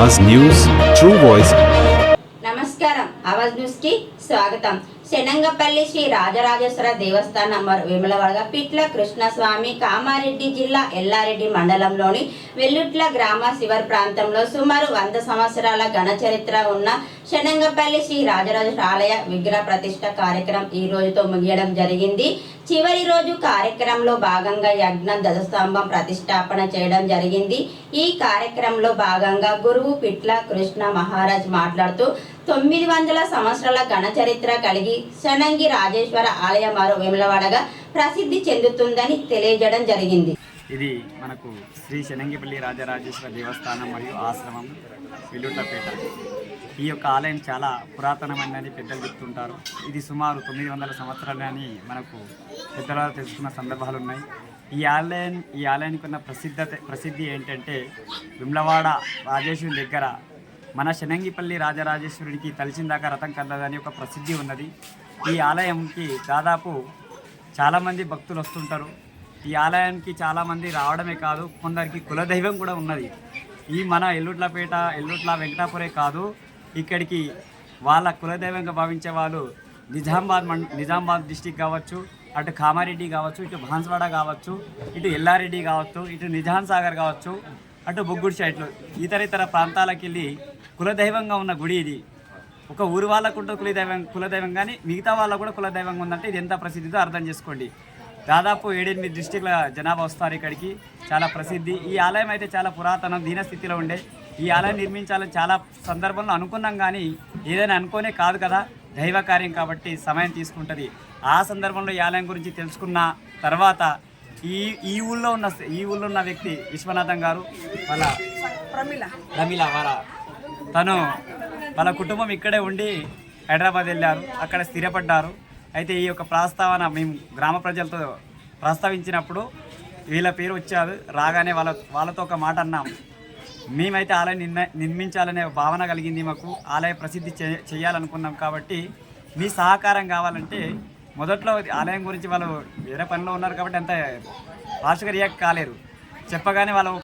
అవాజ్ news true voice నమస్కారం. అవాజ్ న్యూస్కి స్వాగతం. శనంగపల్లి శ్రీ రాజరాజేశ్వర దేవస్థానం విమలవర్గ పిట్ల కృష్ణస్వామి కామారెడ్డి జిల్లా ఎల్లారెడ్డి మండలంలోని వెల్లుట్ల గ్రామ శివర్ ప్రాంతంలో సుమారు వంద సంవత్సరాల ఘన చరిత్ర ఉన్న శనంగపల్లి శ్రీ రాజరాజేశ్వర ఆలయ విగ్రహ ప్రతిష్ట కార్యక్రమం ఈ రోజుతో ముగియడం జరిగింది. చివరి రోజు కార్యక్రమంలో భాగంగా యజ్ఞ ధ్వజస్తంభం ప్రతిష్టాపన చేయడం జరిగింది. ఈ కార్యక్రమంలో భాగంగా గురువు పిట్ల కృష్ణ మహారాజ్ మాట్లాడుతూ తొమ్మిది వందల సంవత్సరాల ఘన చరిత్ర కలిగి శనంగి రాజేశ్వర ఆలయ మరో వేములవాడగా ప్రసిద్ధి చెందుతుందని తెలియజేయడం జరిగింది. ఇది మనకు శ్రీ శనంగిపల్లి రాజరాజేశ్వర దేవస్థానం మరియు ఆశ్రమం వెల్లుట్లపేట ఈ యొక్క ఆలయం చాలా పురాతనమైనదని పెద్దలు చెప్తుంటారు. ఇది సుమారు తొమ్మిది వందల సంవత్సరాలని మనకు పెద్దల తెలుసుకున్న సందర్భాలు ఉన్నాయి ఈ ఆలయం ఈ ఆలయానికి ఉన్న ప్రసిద్ధత ప్రసిద్ధి ఏంటంటే విమ్లవాడ రాజేశ్వరి దగ్గర మన శనంగిపల్లి రాజరాజేశ్వరుడికి తలిచిందాక రథం కదలని ఒక ప్రసిద్ధి ఉన్నది. ఈ ఆలయంకి దాదాపు చాలామంది భక్తులు వస్తుంటారు. ఈ ఆలయానికి చాలామంది రావడమే కాదు కొందరికి కులదైవం కూడా ఉన్నది. ఈ మన ఎల్లుట్లపేట ఎల్లుట్ల వెంకటాపురే కాదు ఇక్కడికి వాళ్ళ కులదైవంగా భావించే వాళ్ళు నిజామాబాద్ మం నిజామాబాద్ డిస్టిక్ కావచ్చు అటు కామారెడ్డి కావచ్చు ఇటు బాన్స్వాడ కావచ్చు ఇటు ఎల్లారెడ్డి కావచ్చు ఇటు నిజాం సాగర్ కావచ్చు అటు బొగ్గుడి సైట్లు ఇతర ఇతర ప్రాంతాలకు వెళ్ళి కులదైవంగా ఉన్న గుడి ఇది. ఒక ఊరు వాళ్ళకు ఉంటుంది కులదైవం కులదైవం కానీ మిగతా వాళ్ళకు కూడా కులదైవంగా ఉందంటే ఇది ఎంత ప్రసిద్ధితో అర్థం చేసుకోండి. దాదాపు ఏడెనిమిది డిస్టిక్ల జనాభా వస్తారు ఇక్కడికి. చాలా ప్రసిద్ధి. ఈ ఆలయం అయితే చాలా పురాతనం దీనస్థితిలో ఉండే. ఈ ఆలయం నిర్మించాలని చాలా సందర్భంలో అనుకున్నాం కానీ ఏదైనా అనుకోనే కాదు కదా. దైవ కార్యం కాబట్టి సమయం తీసుకుంటుంది. ఆ సందర్భంలో ఈ ఆలయం గురించి తెలుసుకున్న తర్వాత ఈ ఈ ఊళ్ళో ఉన్న ఈ ఊళ్ళో ఉన్న వ్యక్తి విశ్వనాథం గారు వాళ్ళ ప్రమిళ వార తను వాళ్ళ కుటుంబం ఇక్కడే ఉండి హైదరాబాద్ వెళ్ళారు. అక్కడ స్థిరపడ్డారు. అయితే ఈ యొక్క ప్రస్తావన మేము గ్రామ ప్రజలతో ప్రస్తావించినప్పుడు వీళ్ళ పేరు వచ్చారు. రాగానే వాళ్ళ వాళ్ళతో ఒక మాట అన్నాం. మేమైతే ఆలయం నిర్ణ నిర్మించాలనే భావన కలిగింది మాకు. ఆలయ ప్రసిద్ధి చేయాలనుకున్నాం కాబట్టి మీ సహకారం కావాలంటే మొదట్లో ఆలయం గురించి వాళ్ళు వేరే పనిలో ఉన్నారు కాబట్టి అంత ఫాస్ట్గా రియాక్ట్ కాలేరు. చెప్పగానే వాళ్ళు